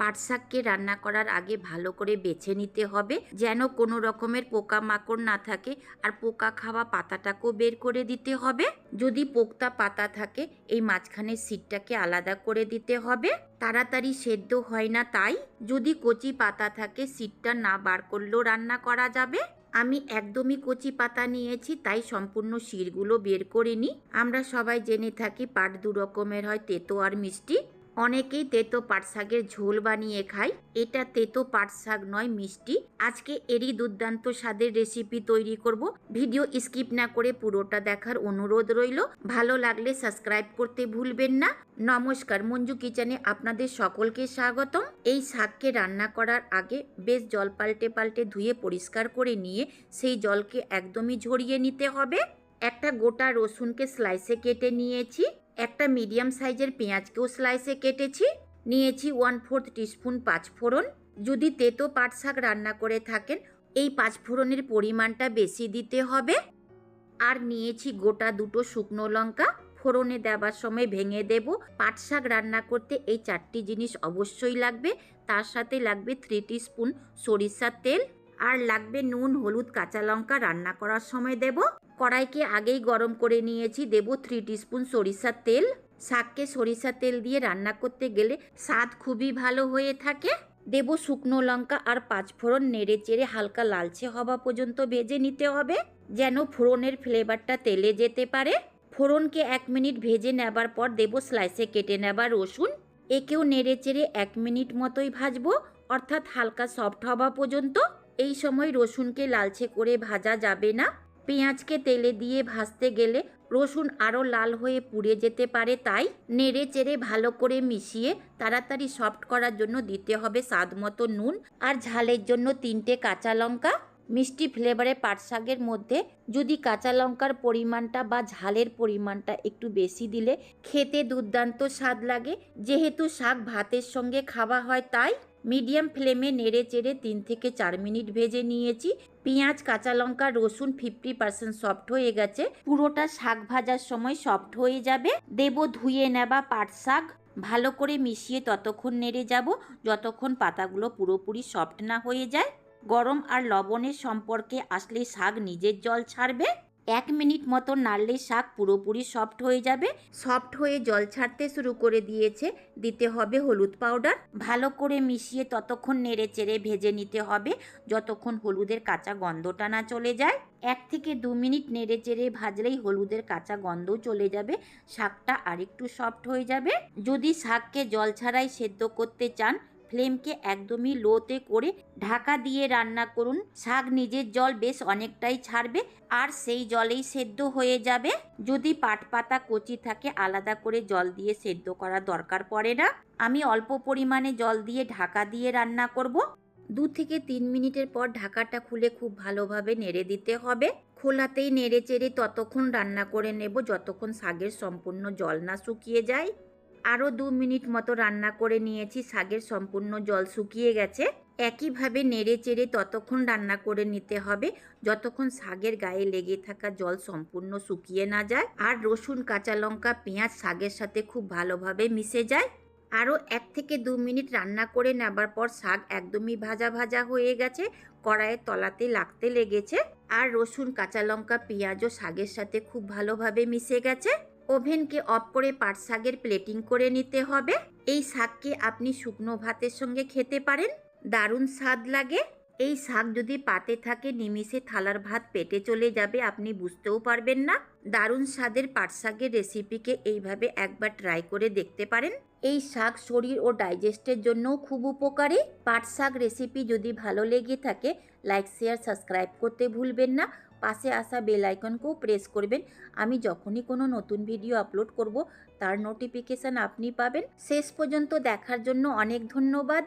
পাট শাককে রান্না করার আগে ভালো করে বেছে নিতে হবে, যেন কোনো রকমের পোকা মাকড় না থাকে। আর পোকা খাওয়া পাতাটাকেও বের করে দিতে হবে। যদি পোক্তা পাতা থাকে, এই মাঝখানের সিটটাকে আলাদা করে দিতে হবে। তাড়াতাড়ি সেদ্ধ হয় না তাই, যদি কচি পাতা থাকে, সিটটা না বার করলেও রান্না করা যাবে। আমি একদমই কচি পাতা নিয়েছি, তাই সম্পূর্ণ শিরগুলো বের করে নিই। আমরা সবাই জেনে থাকি পাট দু রকমের হয় তেতো আর মিষ্টি। অনেকেই তেতো পাট শাকের ঝোল বানিয়ে খায়। এটা তেতো পাট শাক নয়, মিষ্টি। আজকে এরই দুর্দান্ত স্বাদের রেসিপি তৈরি করব। ভিডিও স্কিপ না করে পুরোটা দেখার অনুরোধ রইল। ভালো লাগলে সাবস্ক্রাইব করতে ভুলবেন না। নমস্কার, মঞ্জু কিচেনে আপনাদের সকলকে স্বাগতম। এই শাককে রান্না করার আগে বেশ জল পাল্টে পাল্টে ধুয়ে পরিষ্কার করে নিয়ে সেই জলকে একদমই ঝরিয়ে নিতে হবে। একটা গোটা রসুনকে স্লাইসে কেটে নিয়েছি। একটা মিডিয়াম সাইজের পেঁয়াজকেও স্লাইসে কেটেছি, নিয়েছি ওয়ান ফোর্থ টিস্পুন পাঁচফোড়ন যদি তেতো পাট শাক রান্না করে থাকেন, এই পাঁচফোড়নের পরিমাণটা বেশি দিতে হবে। আর নিয়েছি গোটা দুটো শুকনো লঙ্কা, ফোড়নে দেওয়ার সময় ভেঙে দেব। পাট শাক রান্না করতে এই চারটি জিনিস অবশ্যই লাগবে। তার সাথে লাগবে থ্রি স্পুন সরিষার তেল। আর লাগবে নুন, হলুদ, কাঁচা লঙ্কা রান্না করার সময় দেব। কড়াইকে আগেই গরম করে নিয়েছি। দেব থ্রি স্পুন সরিষার তেল। শাককে সরিষার তেল দিয়ে রান্না করতে গেলে স্বাদ খুবই ভালো হয়ে থাকে। দেব শুকনো লঙ্কা আর পাঁচফোড়ন নেড়ে চেড়ে হালকা লালচে হওয়া পর্যন্ত ভেজে নিতে হবে, যেন ফোড়নের ফ্লেভারটা তেলে যেতে পারে। ফোড়নকে এক মিনিট ভেজে নেবার পর দেব স্লাইসে কেটে নেবার রসুন। একেও নেড়ে চেড়ে এক মিনিট মতোই ভাজবো, অর্থাৎ হালকা সফট হওয়া পর্যন্ত। এই সময় রসুনকে লালচে করে ভাজা যাবে না। পেঁয়াজকে তেলে দিয়ে ভাজতে গেলে রসুন আরও লাল হয়ে পুড়ে যেতে পারে, তাই নেড়ে চেড়ে ভালো করে মিশিয়ে তাড়াতাড়ি সফট করার জন্য দিতে হবে স্বাদ মতো নুন আর ঝালের জন্য তিনটে কাঁচা লঙ্কা। মিষ্টি ফ্লেভারে পাট শাকের মধ্যে যদি কাঁচা লঙ্কার পরিমাণটা বা ঝালের পরিমাণটা একটু বেশি দিলে খেতে দুর্দান্ত স্বাদ লাগে। যেহেতু শাক ভাতের সঙ্গে খাওয়া হয় তাই মিডিয়াম ফ্লেমে নেড়ে চেড়ে তিন থেকে চার মিনিট ভেজে নিয়েছি। পেঁয়াজ, কাঁচা লঙ্কা, রসুন ফিফটি পার্সেন্ট সফট হয়ে গেছে। পুরোটা শাক ভাজার সময় সফট হয়ে যাবে। দেব ধুয়ে নেবা পাট শাক। ভালো করে মিশিয়ে ততক্ষণ নেড়ে যাব। যতক্ষণ পাতাগুলো পুরোপুরি সফট না হয়ে যায়। গরম আর লবণের সম্পর্কে আসলে শাক নিজের জল ছাড়বে? এক মিনিট মতো নাড়লে শাক পুরোপুরি সফট হয়ে যাবে। সফট হয়ে জল ছাড়তে শুরু করে দিয়েছে। দিতে হবে হলুদ পাউডার। ভালো করে মিশিয়ে ততক্ষণ নেড়ে চেড়ে ভেজে নিতে হবে। যতক্ষণ হলুদের কাঁচা গন্ধটা না চলে যায়। এক থেকে দু মিনিট নেড়ে চেড়ে ভাজলেই হলুদের কাঁচা গন্ধও চলে যাবে। শাকটা আরেকটু সফট হয়ে যাবে। যদি শাককে জল ছাড়াই সেদ্ধ করতে চান ফ্লেমকে একদমই লোতে করে ঢাকা দিয়ে রান্না করুন। শাক নিজের জল বেশ অনেকটাই ছাড়বে আর সেই জলেই সেদ্ধ হয়ে যাবে। যদি পাট পাতা কচি থাকে, আলাদা করে জল দিয়ে সেদ্ধ করার দরকার পড়ে না। আমি অল্প পরিমাণে জল দিয়ে ঢাকা দিয়ে রান্না করব। দু থেকে তিন মিনিটের পর ঢাকাটা খুলে খুব ভালোভাবে নেড়ে দিতে হবে। খোলাতেই নেড়ে চেড়ে ততক্ষণ রান্না করে নেব, যতক্ষণ শাকের সম্পূর্ণ জল না শুকিয়ে যায়। আরও দু মিনিট মতো রান্না করে নিয়েছি, শাকের সম্পূর্ণ জল শুকিয়ে গেছে। একইভাবে নেড়ে চেড়ে ততক্ষণ রান্না করে নিতে হবে, যতক্ষণ শাকের গায়ে লেগে থাকা জল সম্পূর্ণ শুকিয়ে না যায় আর রসুন, কাঁচা লঙ্কা, পেঁয়াজ শাকের সাথে খুব ভালোভাবে মিশে যায়। আরও এক থেকে দু মিনিট রান্না করে নেবার পর শাক একদমই ভাজা ভাজা হয়ে গেছে কড়াইয়ের তলাতে লাগতে লেগেছে। আর রসুন, কাঁচা লঙ্কা, পেঁয়াজও শাকের সাথে খুব ভালোভাবে মিশে গেছে। ওভেনকে অফ করে পাট শাকের প্লেটিং করে নিতে হবে। এই শাককে আপনি শুকনো ভাতের সঙ্গে খেতে পারেন। দারুণ স্বাদ লাগে। এই শাক যদি পাতে থাকে, নিমিষে থালার ভাত পেটে চলে যাবে, আপনি বুঝতেও পারবেন না। দারুণ স্বাদের পাট শাকের রেসিপিকে এইভাবে একবার ট্রাই করে দেখতে পারেন। এই শাক শরীর ও ডাইজেস্টের জন্যও খুব উপকারী। পাট শাক রেসিপি যদি ভালো লেগে থাকে, লাইক, শেয়ার, সাবস্ক্রাইব করতে ভুলবেন না। পাশে আসা বেল আইকনকেও প্রেস করবেন। আমি যখনই কোনো নতুন ভিডিও আপলোড করব, তার নোটিফিকেশান আপনি পাবেন। শেষ পর্যন্ত দেখার জন্য অনেক ধন্যবাদ।